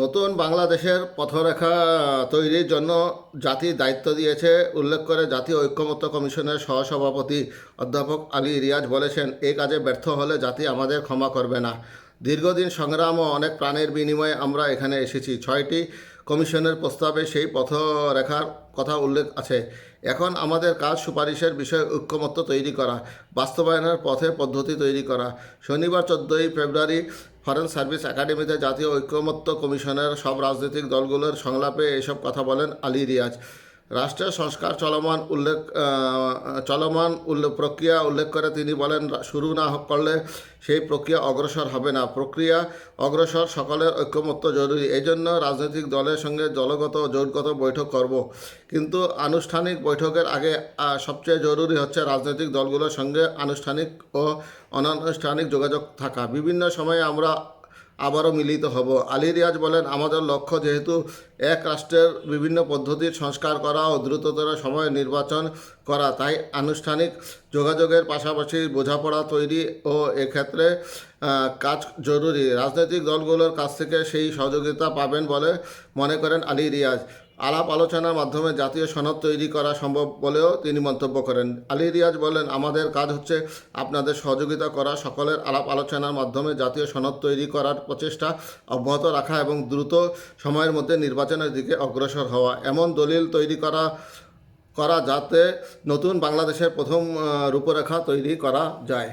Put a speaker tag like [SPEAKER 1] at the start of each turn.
[SPEAKER 1] নতুন বাংলাদেশের পথরেখা তৈরির জন্য জাতি দায়িত্ব দিয়েছে, উল্লেখ করে জাতীয় ঐক্যমত্য কমিশনের সহসভাপতি অধ্যাপক আলী রিয়াজ বলেছেন এই কাজে ব্যর্থ হলে জাতি আমাদের ক্ষমা করবে না। দীর্ঘদিন সংগ্রাম ও অনেক প্রাণের বিনিময়ে আমরা এখানে এসেছি। ছয়টি কমিশনের প্রস্তাবে সেই পথ রেখার কথা উল্লেখ আছে। এখন আমাদের কাজ সুপারিশের বিষয়ে ঐক্যমত্য তৈরি করা, বাস্তবায়নের পথে পদ্ধতি তৈরি করা। শনিবার চোদ্দোই ফেব্রুয়ারি ফরেন সার্ভিস একাডেমিতে জাতীয় ঐক্যমত্য কমিশনের সব রাজনৈতিক দলগুলোর সংলাপে এসব কথা বলেন আলী রিয়াজ। রাষ্ট্রের সংস্কার চলমান উল্লেখ চলমান উল্লেখ প্রক্রিয়া উল্লেখ করে তিনি বলেন শুরু না করলে সেই প্রক্রিয়া অগ্রসর হবে না। প্রক্রিয়া অগ্রসর সকলের ঐক্যমত্য জরুরি। এই জন্য রাজনৈতিক দলের সঙ্গে দলগত জোটগত বৈঠক করব। কিন্তু আনুষ্ঠানিক বৈঠকের আগে সবচেয়ে জরুরি হচ্ছে রাজনৈতিক দলগুলোর সঙ্গে আনুষ্ঠানিক ও অনানুষ্ঠানিক যোগাযোগ থাকা। বিভিন্ন সময়ে আমরা আবারও মিলিত হব। আলী রিয়াজ বলেন, আমাদের লক্ষ্য যেহেতু এক রাষ্ট্রের বিভিন্ন পদ্ধতির সংস্কার করা ও দ্রুততর সময়ে নির্বাচন করা, তাই আনুষ্ঠানিক যোগাযোগের পাশাপাশি বোঝাপড়া তৈরি ও এক্ষেত্রে কাজ জরুরি। রাজনৈতিক দলগুলোর কাছ থেকে সেই সহযোগিতা পাবেন বলে মনে করেন আলী রিয়াজ। আলাপ আলোচনার মাধ্যমে জাতীয় সনদ তৈরি করা সম্ভব বলেও তিনি মন্তব্য করেন। আলী রিয়াজ বলেন, আমাদের কাজ হচ্ছে আপনাদের সহযোগিতা করা, সকলের আলাপ আলোচনার মাধ্যমে জাতীয় সনদ তৈরি করার প্রচেষ্টা অব্যাহত রাখা এবং দ্রুত সময়ের মধ্যে নির্বাচনের দিকে অগ্রসর হওয়া। এমন দলিল তৈরি করা করা যাতে নতুন বাংলাদেশের প্রথম রূপরেখা তৈরি করা যায়।